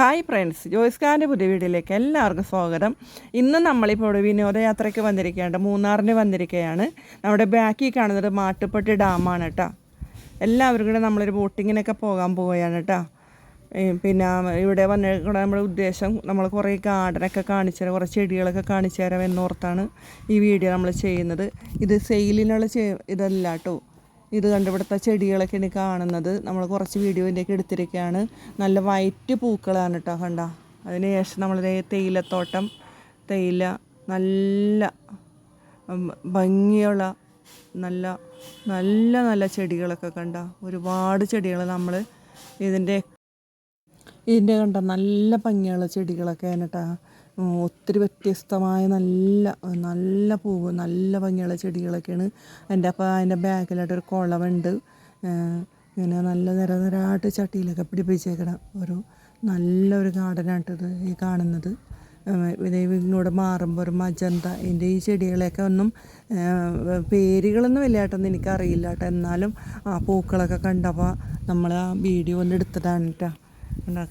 Hi friends Joyce ഖാന്റെ പുതിയ വീഡിയോയിലേക്ക് എല്ലാവർക്കും സ്വാഗതം. ഇന്ന് നമ്മളിപ്പോൾ വിനോദയാത്രയ്ക്ക് വന്നിരിക്കുകയാണ്. മൂന്നാറിന് വന്നിരിക്കുകയാണ്. നമ്മുടെ ബാക്കിൽ കാണുന്നത് മാട്ടുപ്പെട്ടി ഡാമാണ് കേട്ടോ. എല്ലാവരും കൂടെ നമ്മളൊരു ബോട്ടിങ്ങിനൊക്കെ പോകാൻ പോവുകയാണ് കേട്ടോ. പിന്നെ ഇവിടെ വന്ന നമ്മുടെ ഉദ്ദേശം നമ്മൾ കുറേ ഗാർഡനൊക്കെ കാണിച്ചു തരാം. കുറേ ചെടികളൊക്കെ കാണിച്ചു തരാം എന്നോർത്താണ് ഈ വീഡിയോ നമ്മൾ ചെയ്യുന്നത്. ഇത് സെയിലിനുള്ള ഇതല്ല കേട്ടോ. ഇത് കണ്ടിവിടുത്തെ ചെടികളൊക്കെ ചെടികളൊക്കെയാണ് കാണുന്നത്. നമ്മൾ കുറച്ച് വീഡിയോന്റെയൊക്കെ എടുത്തിരിക്കുകയാണ് നല്ല വൈറ്റ് പൂക്കളാണ് കേട്ടോ കണ്ട. അതിന് ശേഷം നമ്മളുടെ തേയിലത്തോട്ടം തേയില നല്ല ഭംഗിയുള്ള നല്ല നല്ല നല്ല ചെടികളൊക്കെ കണ്ട. ഒരുപാട് ചെടികൾ നമ്മൾ ഇതിന്റെ ഇതിന്റെ കണ്ട നല്ല ഭംഗിയുള്ള ചെടികളൊക്കെ ആണ് കേട്ടോ ഒത്തിരി വ്യത്യസ്തമായ നല്ല നല്ല പൂവ് നല്ല ഭംഗിയുള്ള ചെടികളൊക്കെയാണ്. എന്റെ അപ്പോൾ അതിന്റെ ബാക്കിലായിട്ട് ഒരു കുളമുണ്ട് ഇങ്ങനെ നല്ല നിര നിരായിട്ട് ചട്ടിയിലൊക്കെ പിടിപ്പിച്ചേക്കണം ഒരു നല്ലൊരു ഗാർഡനായിട്ടത് ഈ കാണുന്നത്. ഇങ്ങോട്ട് മാറുമ്പോൾ ഒരു മജന്ത. എന്റെ ഈ ചെടികളെയൊക്കെ ഒന്നും പേരുകളൊന്നും വലിയായിട്ടൊന്നും എനിക്കറിയില്ല കേട്ടോ. എന്നാലും ആ പൂക്കളൊക്കെ കണ്ടപ്പോൾ നമ്മൾ ആ വീഡിയോ ഒന്ന് എടുത്തതാണ് കേട്ടോ.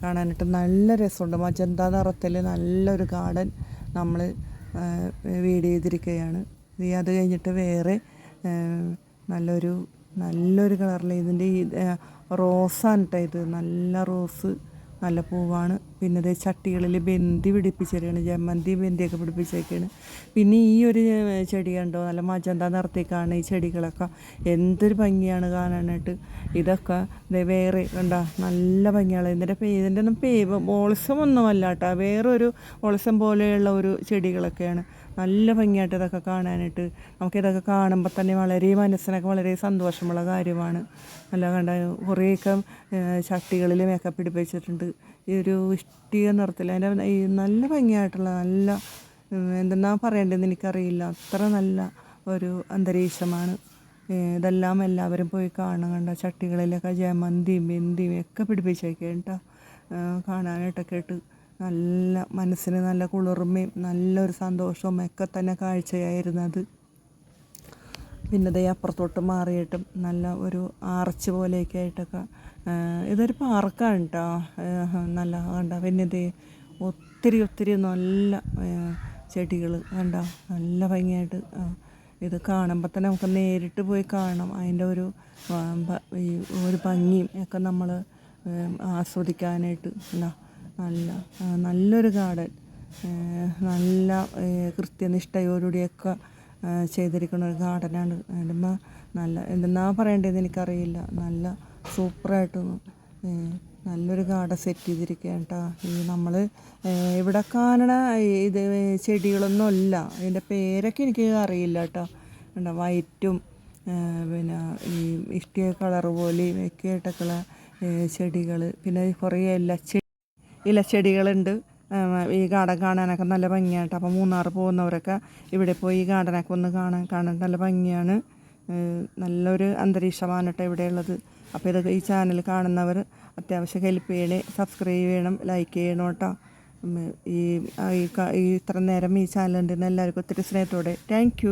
കാണാനായിട്ട് നല്ല രസമുണ്ട്. മജന്ത നിറത്തിൽ നല്ലൊരു ഗാർഡൻ നമ്മൾ വീഡിയോ ചെയ്തിരിക്കുകയാണ്. ഈ അത് കഴിഞ്ഞിട്ട് വേറെ നല്ലൊരു നല്ലൊരു കളറിൽ ഇതിന്റെ റോസാണ് കേട്ടോ ഇത്. നല്ല റോസ് നല്ല പൂവാണ്. പിന്നെ ഇത് ചട്ടികളിൽ ബന്ദി പിടിപ്പിച്ചിരിക്കുകയാണ് ജമന്തി ബന്ദിയൊക്കെ പിടിപ്പിച്ചേക്കാണ്. പിന്നെ ഈ ഒരു ചെടി കണ്ടോ? നല്ല മജന്ത നിറത്തേക്കാണ് ഈ ചെടികളൊക്കെ. എന്തൊരു ഭംഗിയാണ് കാണാനായിട്ട്. ഇതൊക്കെ വേറെ കണ്ടോ? നല്ല ഭംഗിയാണ്. ഇതിന്റെ ഇതിന്റെ ഒന്നും പേ ഓളസമൊന്നുമല്ല കേട്ടോ. വേറൊരു ഓളസം പോലെയുള്ള ഒരു ചെടികളൊക്കെയാണ്. നല്ല ഭംഗിയായിട്ട് ഇതൊക്കെ കാണാനായിട്ട് നമുക്കിതൊക്കെ കാണുമ്പോൾ തന്നെ വളരെ മനസ്സിനൊക്കെ വളരെ സന്തോഷമുള്ള കാര്യമാണ്. നല്ല കണ്ട കുറേയൊക്കെ ചട്ടികളിൽ മേക്കപ്പ് പിടിപ്പിച്ചിട്ടുണ്ട് ഈ ഒരു ഇഷ്ടിക നിറത്തിൽ അതിന്റെ ഈ നല്ല ഭംഗിയായിട്ടുള്ള നല്ല എന്തെന്നാ പറയേണ്ടതെന്ന് എനിക്കറിയില്ല. അത്ര നല്ല ഒരു അന്തരീക്ഷമാണ്. ഇതെല്ലാം എല്ലാവരും പോയി കാണണം കണ്ട ചട്ടികളിലൊക്കെ ജമന്തിയും ബന്ദിയും ഒക്കെ പിടിപ്പിച്ചേക്കേട്ടോ കാണാനായിട്ടൊക്കെ ആയിട്ട് നല്ല മനസ്സിന് നല്ല കുളിർമയും നല്ലൊരു സന്തോഷവും ഒക്കെ തന്നെ കാഴ്ചയായിരുന്നു അത്. പിന്നെ ദേ അപ്പുറത്തോട്ട് മാറിയിട്ടും നല്ല ഒരു ആർച്ച് പോലെയൊക്കെ ആയിട്ടൊക്കെ ഇതൊരു പാർക്കാണ് കേട്ടോ നല്ല കണ്ട? പിന്നെ ദേ ഒത്തിരി ഒത്തിരി നല്ല ചെടികൾ കണ്ട? നല്ല ഭംഗിയായിട്ട് ഇത് കാണുമ്പോൾ തന്നെ നമുക്ക് നേരിട്ട് പോയി കാണാം അതിന്റെ ഒരു ഒരു ഭംഗിയും ഒക്കെ നമ്മൾ ആസ്വദിക്കാനായിട്ട് എന്താ നല്ല നല്ലൊരു ഗാർഡൻ. നല്ല കൃത്യനിഷ്ഠയോടുകൂടിയൊക്കെ ചെയ്തിരിക്കുന്ന ഒരു ഗാർഡനാണ്. അതിന്മ നല്ല എന്തെന്നാ പറയേണ്ടതെന്ന് എനിക്കറിയില്ല. നല്ല സൂപ്പറായിട്ട് നല്ലൊരു ഗാർഡൻ സെറ്റ് ചെയ്തിരിക്കുകയാണ് കേട്ടോ ഈ നമ്മൾ ഇവിടെ കാണണ ഇത് ചെടികളൊന്നും അല്ല ഇതിന്റെ പേരൊക്കെ എനിക്ക് അറിയില്ല കേട്ടോ എന്താ വൈറ്റും പിന്നെ ഈ ഇഷ്ടിക കളർ പോലെയും ഒക്കെ ആയിട്ടൊക്കെയുള്ള ചെടികൾ പിന്നെ കുറേ ഇലച്ചെടി ഇലച്ചെടികളുണ്ട്. ഈ ഗാർഡൻ കാണാനൊക്കെ നല്ല ഭംഗിയായിട്ട്. അപ്പോൾ മൂന്നാർ പോകുന്നവരൊക്കെ ഇവിടെ പോയി ഈ ഗാർഡനൊക്കെ ഒന്ന് കാണാൻ കാണാൻ നല്ല ഭംഗിയാണ്. നല്ലൊരു അന്തരീക്ഷമാണ് കേട്ടോ ഇവിടെയുള്ളത്. അപ്പോൾ ഇതൊക്കെ ഈ ചാനൽ കാണുന്നവർ അത്യാവശ്യം ഹെൽപ്പ് ചെയ്യണേ സബ്സ്ക്രൈബ് ചെയ്യണം ലൈക്ക് ചെയ്യണം കേട്ടോ. ഈ ഇത്ര നേരം ഈ ചാനൽ എല്ലാവർക്കും ഒത്തിരി സ്നേഹത്തോടെ. താങ്ക്